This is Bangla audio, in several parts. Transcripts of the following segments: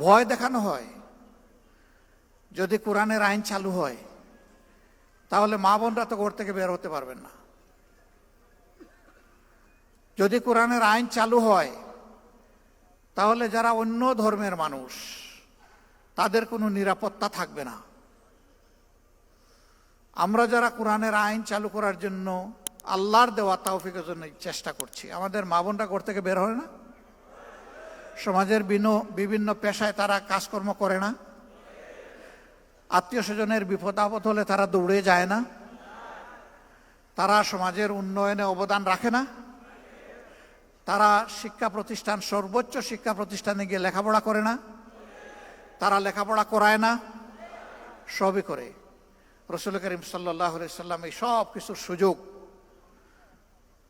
ভয় দেখানো হয়। যদি কোরআনের আইন চালু হয়, তাহলে মা বোনরা তো ঘর থেকে বের হতে পারবেন না। যদি কোরআনের আইন চালু হয়, তাহলে যারা অন্য ধর্মের মানুষ, তাদের কোনো নিরাপত্তা থাকবে না। আমরা যারা কোরআনের আইন চালু করার জন্য আল্লাহর দেওয়া তাওফিকের জন্য চেষ্টা করছি। আমাদের মা বোনরা ঘর থেকে বের হয় না? সমাজের বিনো- বিভিন্ন পেশায় তারা কাজকর্ম করে না। আত্মীয় স্বজনের বিপদ আপদ হলে তারা দৌড়ে যায় না। তারা সমাজের উন্নয়নে অবদান রাখে না। তারা শিক্ষা প্রতিষ্ঠান, সর্বোচ্চ শিক্ষা প্রতিষ্ঠানে গিয়ে লেখাপড়া করে না। তারা লেখাপড়া করায় না। সবই করে। রসুল করিম সাল্লাহ সাল্লাম এই সব কিছুর সুযোগ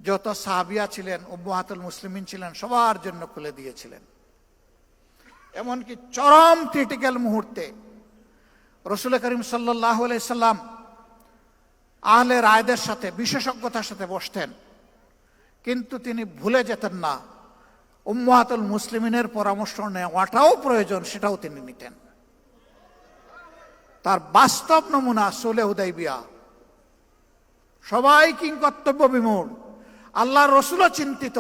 যত সাহাবিয়া ছিলেন, উম্মাহাতুল মুসলিমিন ছিলেন, সবার জন্য খুলে দিয়েছিলেন। এমনকি চরম ক্রিটিক্যাল মুহূর্তে রসুল করিম সাল্লাহ সাল্লাম আহলে রায়দের সাথে, বিশেষজ্ঞতার সাথে বসতেন। কিন্তু তিনি ভুলে যেতেন না, উম্মাহাতুল মুসলিমিনের পরামর্শ নেওয়াটাও প্রয়োজন, সেটাও তিনি নিতেন। তার বাস্তব নমুনা সোলে উদয়বিয়া সবাই কিং কর্তব্য বিমূঢ়। আল্লাহ রসুলও চিন্তিত।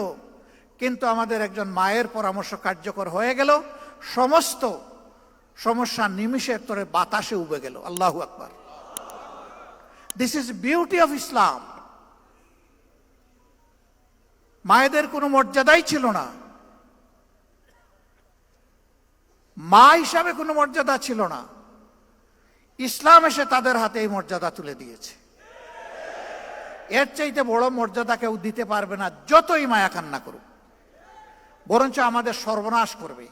কিন্তু আমাদের একজন মায়ের পরামর্শ কার্যকর হয়ে গেল। সমস্ত সমস্যা নিমিষের তরে বাতাসে উবে গেল। আল্লাহ আকবার। This is beauty of Islam মায়েদের কোনো মর্যাদাই ছিল না। মা হিসাবে কোনো মর্যাদা ছিল না। ইসলাম এসে তাদের হাতে এই মর্যাদা তুলে দিয়েছে। এর চাইতে বড় মর্যাদা কেউ দিতে পারবে না, যতই মায়া কান্না করুক। বরঞ্চ আমাদের সর্বনাশ করবে।